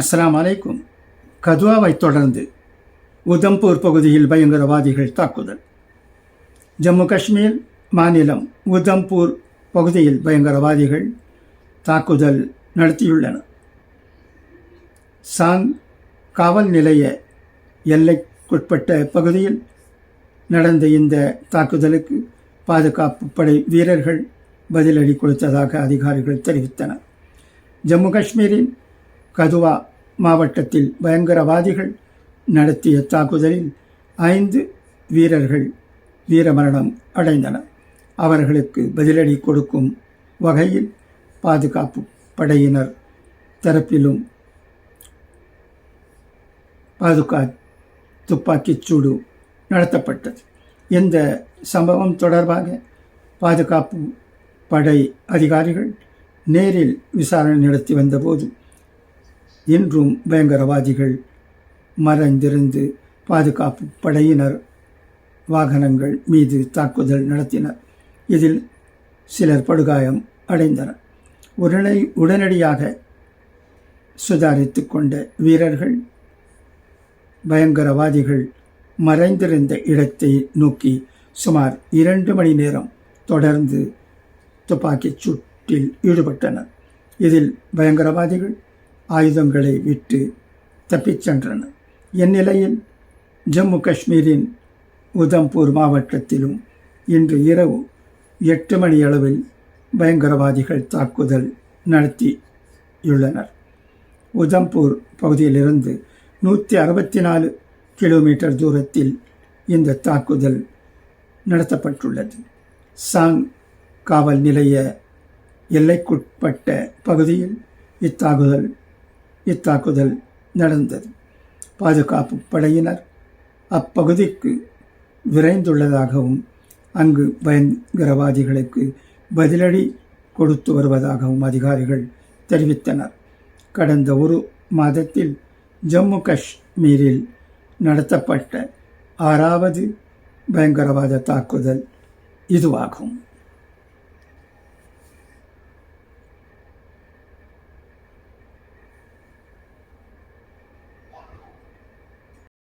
அஸ்லாம் அலைக்கும் கதுவாவைத் தொடர்ந்து உதம்பூர் பகுதியில் பயங்கரவாதிகள் தாக்குதல். ஜம்மு காஷ்மீர் மாநிலம் உதம்பூர் பகுதியில் பயங்கரவாதிகள் தாக்குதல் நடத்தியுள்ளனர் சாங் காவல் நிலைய எல்லைக்குட்பட்ட பகுதியில் நடந்த இந்த தாக்குதலுக்கு பாதுகாப்பு படை வீரர்கள் பதிலடி கொடுத்ததாக அதிகாரிகள் தெரிவித்தனர். ஜம்மு காஷ்மீரின் கதுவா மாவட்டத்தில் பயங்கரவாதிகள் நடத்திய தாக்குதலில் ஐந்து வீரர்கள் வீரமரணம் அடைந்தனர். அவர்களுக்கு பதிலடி கொடுக்கும் வகையில் பாதுகாப்பு படையினர் தரப்பிலும் பாதுகா துப்பாக்கிச் சூடு நடத்தப்பட்டது. இந்த சம்பவம் தொடர்பாக பாதுகாப்பு படை அதிகாரிகள் நேரில் விசாரணை நடத்தி வந்தபோது இன்றும் பயங்கரவாதிகள் மறைந்திருந்து பாதுகாப்பு படையினர் வாகனங்கள் மீது தாக்குதல் நடத்தினர். இதில் சிலர் படுகாயம் அடைந்தனர். உடனே உடனடியாக சுதாரித்து கொண்ட வீரர்கள் பயங்கரவாதிகள் மறைந்திருந்த இடத்தை நோக்கி சுமார் இரண்டு மணி நேரம் தொடர்ந்து துப்பாக்கிச் சூட்டில் ஈடுபட்டனர். இதில் பயங்கரவாதிகள் ஆயுதங்களை விட்டு தப்பிச் சென்றன. இந்நிலையில் ஜம்மு காஷ்மீரின் உதம்பூர் மாவட்டத்திலும் இன்று இரவு எட்டு மணி அளவில் பயங்கரவாதிகள் தாக்குதல் நடத்தியுள்ளனர். உதம்பூர் பகுதியிலிருந்து நூற்றி அறுபத்தி நாலு கிலோமீட்டர் தூரத்தில் இந்த தாக்குதல் நடத்தப்பட்டுள்ளது. சாங் காவல் நிலைய எல்லைக்குட்பட்ட பகுதியில் இத்தாக்குதல் இத்தாக்குதல் நடந்தது. பாதுகாப்பு படையினர் அப்பகுதிக்கு விரைந்துள்ளதாகவும் அங்கு பயங்கரவாதிகளுக்கு பதிலடி கொடுத்து வருவதாகவும் அதிகாரிகள் தெரிவித்தனர். கடந்த ஒரு மாதத்தில் ஜம்மு காஷ்மீரில் நடத்தப்பட்ட ஆறாவது பயங்கரவாத தாக்குதல் இதுவாகும்.